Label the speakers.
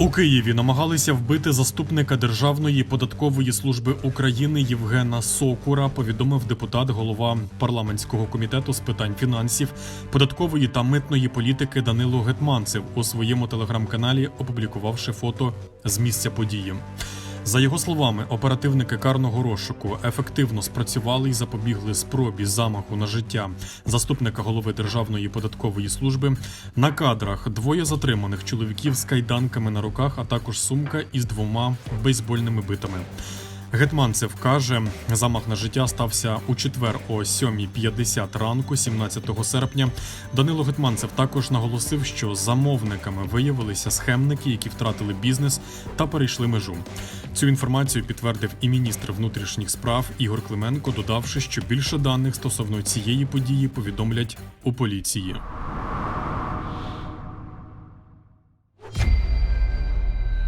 Speaker 1: У Києві намагалися вбити заступника Державної податкової служби України Євгена Сокура. Повідомив депутат, голова парламентського комітету з питань фінансів, податкової та митної політики Данило Гетманцев у своєму телеграм-каналі, опублікувавши фото з місця події. За його словами, оперативники карного розшуку ефективно спрацювали і запобігли спробі замаху на життя заступника голови Державної податкової служби. На кадрах двоє затриманих чоловіків з кайданками на руках, а також сумка із двома бейсбольними битами. Гетманцев каже, замах на життя стався у четвер о 7.50 ранку, 17 серпня. Данило Гетманцев також наголосив, що замовниками виявилися схемники, які втратили бізнес та перейшли межу. Цю інформацію підтвердив і міністр внутрішніх справ Ігор Клименко, додавши, що більше даних стосовно цієї події повідомлять у поліції.